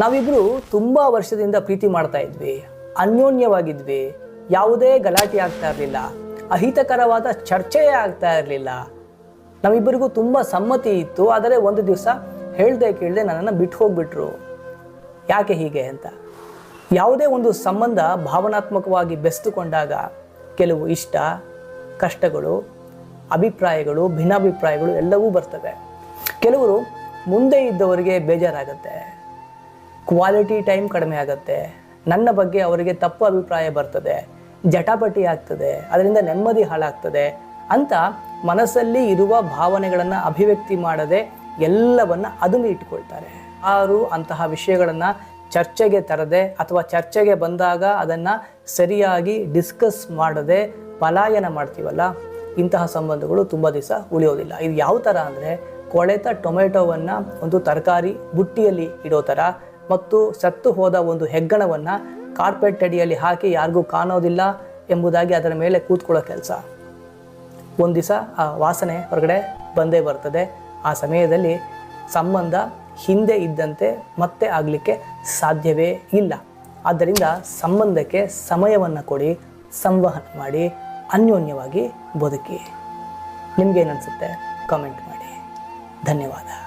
ನಾವಿಬ್ರು ತುಂಬ ವರ್ಷದಿಂದ ಪ್ರೀತಿ ಮಾಡ್ತಾ ಇದ್ವಿ, ಅನ್ಯೋನ್ಯವಾಗಿದ್ವಿ, ಯಾವುದೇ ಗಲಾಟೆ ಆಗ್ತಾ ಇರಲಿಲ್ಲ, ಅಹಿತಕರವಾದ ಚರ್ಚೆಯೇ ಆಗ್ತಾ ಇರಲಿಲ್ಲ. ನಾವಿಬ್ಬರಿಗೂ ತುಂಬ ಸಮ್ಮತಿ ಇತ್ತು, ಆದರೆ ಒಂದು ದಿವಸ ಹೇಳ್ದೆ ಕೇಳದೆ ನನ್ನನ್ನು ಬಿಟ್ಟು ಹೋಗ್ಬಿಟ್ರು. ಯಾಕೆ ಹೀಗೆ ಅಂತ? ಯಾವುದೇ ಒಂದು ಸಂಬಂಧ ಭಾವನಾತ್ಮಕವಾಗಿ ಬೆಸ್ತುಕೊಂಡಾಗ ಕೆಲವು ಇಷ್ಟ, ಕಷ್ಟಗಳು, ಅಭಿಪ್ರಾಯಗಳು, ಭಿನ್ನಾಭಿಪ್ರಾಯಗಳು ಎಲ್ಲವೂ ಬರ್ತವೆ. ಕೆಲವರು ಮುಂದೆ ಇದ್ದವರಿಗೆ ಬೇಜಾರಾಗತ್ತೆ. ಕ್ವಾಲಿಟಿ ಟೈಮ್ ಕಡಿಮೆ ಆಗುತ್ತೆ. ನನ್ನ ಬಗ್ಗೆ ಅವರಿಗೆ ತಪ್ಪು ಅಭಿಪ್ರಾಯ ಬರ್ತದೆ. ಜಟಾಪಟಿ ಆಗ್ತದೆ. ಅದರಿಂದ ನೆಮ್ಮದಿ ಹಾಳಾಗ್ತದೆ ಅಂತ ಮನಸ್ಸಲ್ಲಿ ಇರುವ ಭಾವನೆಗಳನ್ನು ಅಭಿವ್ಯಕ್ತಿ ಮಾಡದೆ ಎಲ್ಲವನ್ನು ಅದುಮಿ ಇಟ್ಕೊಳ್ತಾರೆ. ಯಾರು ಅಂತಹ ವಿಷಯಗಳನ್ನು ಚರ್ಚೆಗೆ ತರದೆ ಅಥವಾ ಚರ್ಚೆಗೆ ಬಂದಾಗ ಅದನ್ನು ಸರಿಯಾಗಿ ಡಿಸ್ಕಸ್ ಮಾಡದೆ ಪಲಾಯನ ಮಾಡ್ತೀವಲ್ಲ, ಇಂತಹ ಸಂಬಂಧಗಳು ತುಂಬ ದಿವಸ ಉಳಿಯೋದಿಲ್ಲ. ಇದು ಯಾವ ಥರ ಅಂದರೆ ಕೊಳೆತ ಟೊಮೆಟೊವನ್ನು ಒಂದು ತರಕಾರಿ ಬುಟ್ಟಿಯಲ್ಲಿ ಇಡೋ ಥರ ಮತ್ತು ಸತ್ತು ಹೋದ ಒಂದು ಹೆಗ್ಗಣವನ್ನು ಕಾರ್ಪೆಟ್ ಅಡಿಯಲ್ಲಿ ಹಾಕಿ ಯಾರಿಗೂ ಕಾಣೋದಿಲ್ಲ ಎಂಬುದಾಗಿ ಅದರ ಮೇಲೆ ಕೂತ್ಕೊಳ್ಳೋ ಕೆಲಸ. ಒಂದು ದಿವಸ ಆ ವಾಸನೆ ಹೊರಗಡೆ ಬಂದೇ ಬರ್ತದೆ. ಆ ಸಮಯದಲ್ಲಿ ಸಂಬಂಧ ಹಿಂದೆ ಇದ್ದಂತೆ ಮತ್ತೆ ಆಗಲಿಕ್ಕೆ ಸಾಧ್ಯವೇ ಇಲ್ಲ. ಆದ್ದರಿಂದ ಸಂಬಂಧಕ್ಕೆ ಸಮಯವನ್ನು ಕೊಡಿ, ಸಂವಹನ ಮಾಡಿ, ಅನ್ಯೋನ್ಯವಾಗಿ ಬದುಕಿ. ನಿಮಗೇನನ್ಸುತ್ತೆ ಕಾಮೆಂಟ್ ಮಾಡಿ. ಧನ್ಯವಾದ.